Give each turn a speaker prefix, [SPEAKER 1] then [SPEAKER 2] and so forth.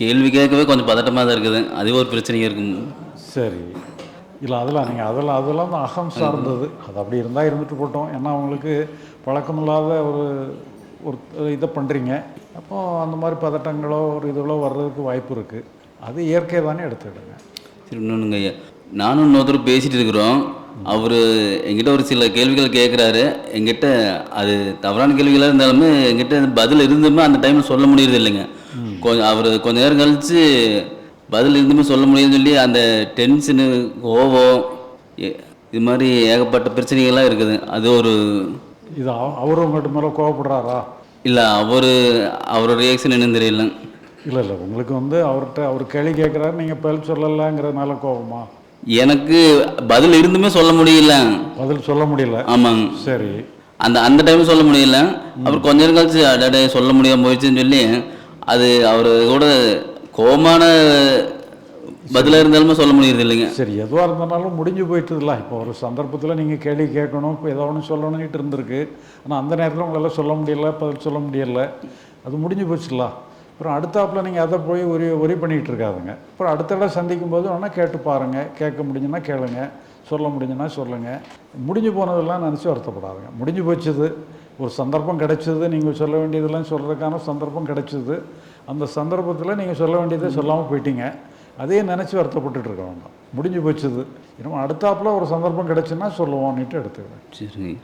[SPEAKER 1] கேள்வி கேட்கவே கொஞ்சம் பதட்டமாக தான் இருக்குது. அது ஒரு பிரச்சனையாக இருக்கும்.
[SPEAKER 2] சரி. இல்லை அதெல்லாம் நீங்கள் அதெல்லாம் அதெல்லாம் தான் அகம் சார்ந்தது. அது அப்படி இருந்தால் இருந்துட்டு போட்டோம். ஏன்னா அவங்களுக்கு பழக்கமில்லாத ஒரு ஒரு இதை பண்ணுறீங்க அப்போ அந்த மாதிரி பதட்டங்களோ ஒரு இதுகளோ வர்றதுக்கு வாய்ப்பு இருக்குது அது இயற்கை தானே எடுத்துக்கிடுங்க.
[SPEAKER 1] சரி இன்னொன்றுங்க ஐயா. நானும் இன்னொருத்தர் பேசிட்டு இருக்கிறோம். அவர் எங்கிட்ட ஒரு சில கேள்விகள் கேட்குறாரு. எங்கிட்ட அது தவறான கேள்விகளாக இருந்தாலுமே எங்கிட்ட பதில் இருந்துமே அந்த டைமில் சொல்ல முடியறது இல்லைங்க. கொஞ்சம் அவர் கொஞ்ச நேரம் கழித்து பதில் இருந்துமே சொல்ல முடியுதுன்னு சொல்லி அந்த டென்ஷனு கோவம் இது மாதிரி ஏகப்பட்ட பிரச்சனைகள்லாம் இருக்குது. அது ஒரு
[SPEAKER 2] இது அவ- அவரு உங்கள்கிட்ட மேலே கோவப்படுறாரா?
[SPEAKER 1] இல்லை அவர் அவரோட ரியாக்ஷன் என்னன்னு தெரியல.
[SPEAKER 2] இல்லை இல்லை உங்களுக்கு வந்து அவர்கிட்ட அவர் கேள்வி கேட்குறாரு நீங்கள் பதில் சொல்லலைங்கிறதுனால கோவமா?
[SPEAKER 1] எனக்கு பதில் இருந்துமே சொல்ல முடியல.
[SPEAKER 2] பதில் சொல்ல முடியல?
[SPEAKER 1] ஆமாங்க.
[SPEAKER 2] சரி.
[SPEAKER 1] அந்த அந்த டைம் சொல்ல முடியல. அவர் கொஞ்ச நேரம் கழிச்சு அடடே சொல்ல முடியாம போயிடுச்சுன்னு சொல்லி அது அவர் கூட கோமான பதிலாக இருந்தாலுமே சொல்ல முடியறது இல்லைங்க
[SPEAKER 2] சரி எதுவாக இருந்தாலும் முடிஞ்சு போயிட்டுதுல இப்போ ஒரு சந்தர்ப்பத்தில் நீங்கள் கேள்வி கேட்கணும் இப்போ ஏதோ ஒன்று சொல்லணும்னுட்டு இருந்திருக்கு. ஆனால் அந்த நேரத்தில் உங்களால் சொல்ல முடியல பதில் சொல்ல முடியல. அது முடிஞ்சு போச்சுல அப்புறம் அடுத்தாப்பில் நீங்கள் அதை போய் ஒரி ஒரி பண்ணிகிட்டு இருக்காதுங்க. அப்புறம் அடுத்த இடம் சந்திக்கும் போது வேணால் கேட்டு பாருங்கள் கேட்க முடிஞ்சுன்னா கேளுங்க. சொல்ல முடிஞ்சுன்னா சொல்லுங்கள் முடிஞ்சு போனதெல்லாம் நினச்சி வருத்தப்படாதுங்க. முடிஞ்சு போச்சுது. ஒரு சந்தர்ப்பம் கிடைச்சது நீங்கள் சொல்ல வேண்டியதெல்லாம் சொல்கிறதுக்கான சந்தர்ப்பம் கிடைச்சது. அந்த சந்தர்ப்பத்தில் நீங்கள் சொல்ல வேண்டியதை சொல்லாமல் போயிட்டீங்க. அதே நினச்சி வருத்தப்பட்டுட்டு இருக்க வேண்டாம் முடிஞ்சு போச்சுது. இன்னும் அடுத்தாப்பில் ஒரு சந்தர்ப்பம் கிடைச்சுன்னா சொல்லுவோன்னுட்டு எடுத்துக்கிறேன்.
[SPEAKER 1] சரி